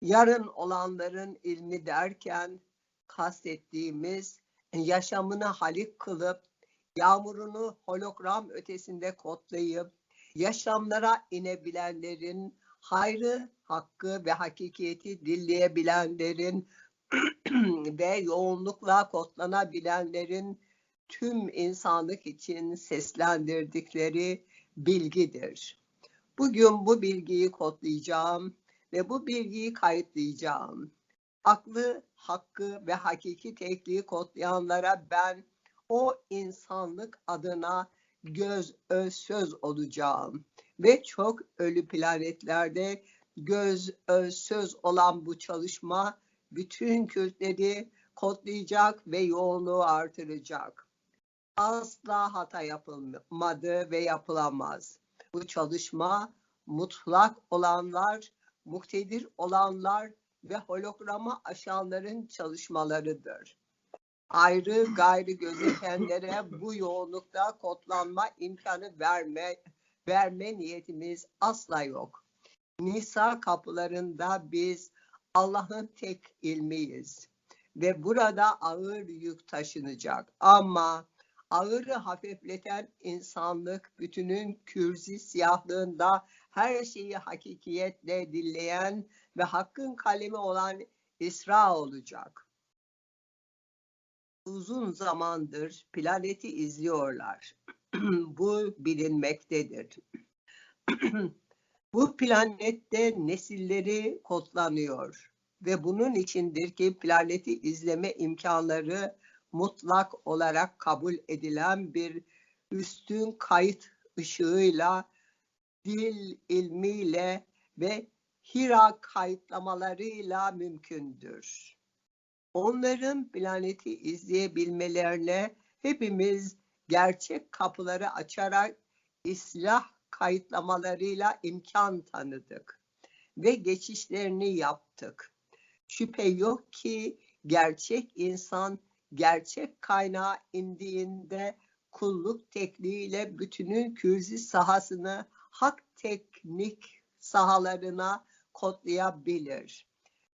yarın olanların ilmi derken kastettiğimiz yaşamını halik kılıp yağmurunu hologram ötesinde kodlayıp yaşamlara inebilenlerin hayrı, hakkı ve hakikati dilleyebilenlerin ve yoğunlukla kodlanabilenlerin tüm insanlık için seslendirdikleri bilgidir. Bugün bu bilgiyi kodlayacağım ve bu bilgiyi kayıtlayacağım. Aklı, hakkı ve hakiki tekliği kodlayanlara ben o insanlık adına göz öz söz olacağım ve çok ölü planetlerde göz öz söz olan bu çalışma bütün kültleri kodlayacak ve yoğunluğu artıracak. Asla hata yapılmadı ve yapılamaz. Bu çalışma mutlak olanlar, muktedir olanlar ve holograma aşanların çalışmalarıdır. Ayrı gayrı gözetenlere bu yoğunlukta kodlanma imkanı verme verme niyetimiz asla yok. Nisa kapılarında biz Allah'ın tek ilmiyiz ve burada ağır yük taşınacak. Ama ağırı hafifleten insanlık bütünün kürzi siyahlığında her şeyi hakikiyetle dilleyen ve hakkın kalemi olan İsra olacak. Uzun zamandır planeti izliyorlar. Bu bilinmektedir. Bu planette nesilleri kodlanıyor ve bunun içindir ki planeti izleme imkanları mutlak olarak kabul edilen bir üstün kayıt ışığıyla, dil ilmiyle ve Hira kayıtlamalarıyla mümkündür. Onların planeti izleyebilmelerine hepimiz gerçek kapıları açarak islah kayıtlamalarıyla imkan tanıdık ve geçişlerini yaptık. Şüphe yok ki gerçek insan gerçek kaynağa indiğinde kulluk tekniğiyle bütünün kürzi sahasını hak teknik sahalarına kodlayabilir.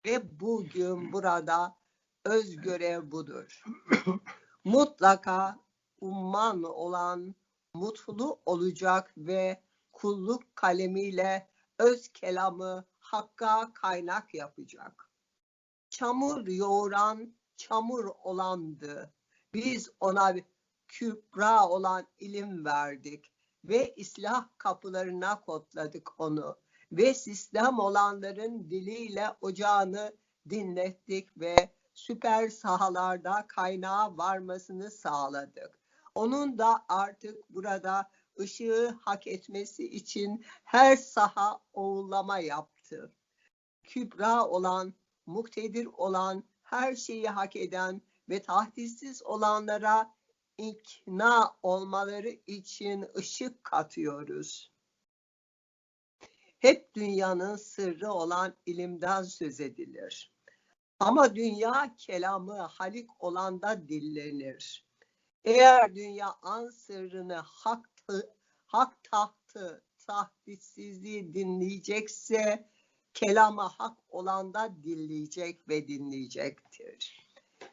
Ve bugün burada öz görev budur. Mutlaka umman olan mutlu olacak ve kulluk kalemiyle öz kelamı hakka kaynak yapacak. Çamur yoğuran çamur olandı. Biz ona kübra olan ilim verdik ve islah kapılarına kodladık onu ve sistem olanların diliyle ocağını dinlettik ve süper sahalarda kaynağa varmasını sağladık. Onun da artık burada ışığı hak etmesi için her saha oğullama yaptı. Kübra olan, muktedir olan, her şeyi hak eden ve tahdissiz olanlara ikna olmaları için ışık katıyoruz. Hep dünyanın sırrı olan ilimden söz edilir. Ama dünya kelamı halik olan da dillenir. Eğer dünya an sırrını hak, hak tahtı, tahdissizliği dinleyecekse kelama hak olan da dinleyecek ve dinleyecektir.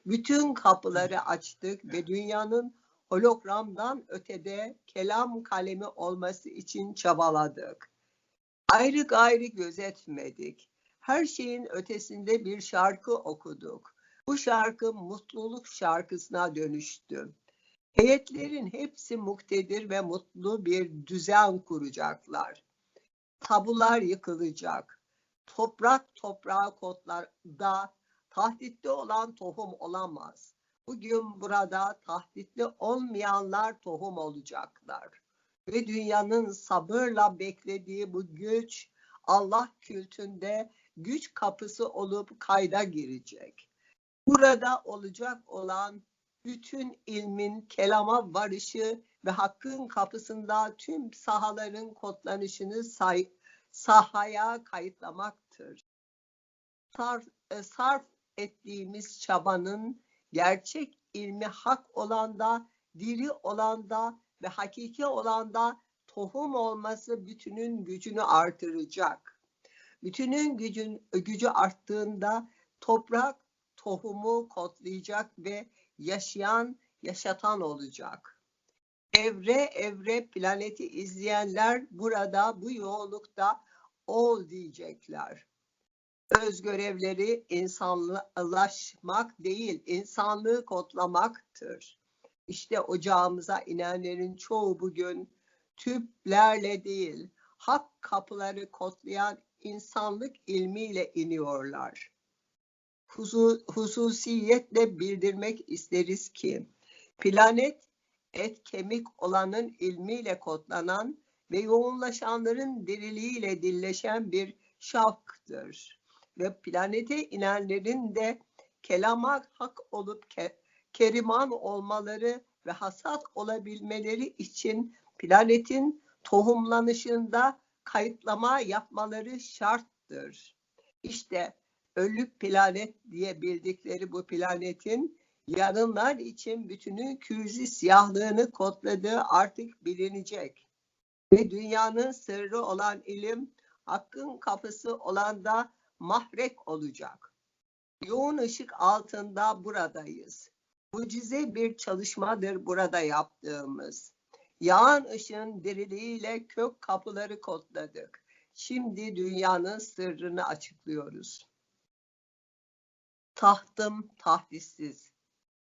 Bütün kapıları açtık ve dünyanın hologramdan ötede kelam kalemi olması için çabaladık. Ayrı gayrı gözetmedik. Her şeyin ötesinde bir şarkı okuduk. Bu şarkı mutluluk şarkısına dönüştü. Heyetlerin hepsi muktedir ve mutlu bir düzen kuracaklar. Tabular yıkılacak. Toprak toprağa kodlarda tahditli olan tohum olamaz. Bugün burada tahditli olmayanlar tohum olacaklar. Ve dünyanın sabırla beklediği bu güç Allah kültünde güç kapısı olup kayda girecek. Burada olacak olan bütün ilmin kelama varışı ve hakkın kapısında tüm sahaların kodlanışını say sahaya kayıtlamaktır. Sarf, e, sarf ettiğimiz çabanın gerçek ilmi hak olanda, diri olanda ve hakiki olanda tohum olması bütünün gücünü artıracak. Bütünün gücün, gücü arttığında toprak tohumu kodlayacak ve yaşayan, yaşatan olacak. Evre evre planeti izleyenler burada bu yoğunlukta ol diyecekler. Öz görevleri insanlaşmak değil, insanlığı kodlamaktır. İşte ocağımıza inenlerin çoğu bugün tüplerle değil, hak kapıları kodlayan insanlık ilmiyle iniyorlar. Husu, hususiyetle bildirmek isteriz ki planet et kemik olanın ilmiyle kodlanan ve yoğunlaşanların diriliğiyle dilleşen bir şavktır. Ve planete inenlerin de kelama hak olup ke, keriman olmaları ve hasat olabilmeleri için planetin tohumlanışında kayıtlama yapmaları şarttır. İşte ölük planet diye bildikleri bu planetin yarınlar için bütünü küzi siyahlığını kodladığı artık bilinecek. Ve dünyanın sırrı olan ilim, hakkın kapısı olan da mahrek olacak. Yoğun ışık altında buradayız. Mucize bir çalışmadır burada yaptığımız. Yağan ışığın diriliğiyle kök kapıları kodladık. Şimdi dünyanın sırrını açıklıyoruz. Tahtım tahdissiz.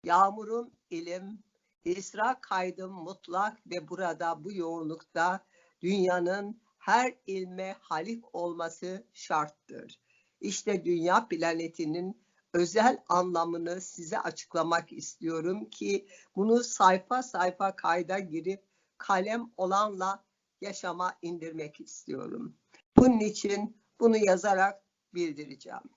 Yağmurum ilim, İsra kaydım mutlak ve burada bu yoğunlukta dünyanın her ilme halik olması şarttır. İşte dünya planetinin özel anlamını size açıklamak istiyorum ki bunu sayfa sayfa kayda girip kalem olanla yaşama indirmek istiyorum. Bunun için bunu yazarak bildireceğim.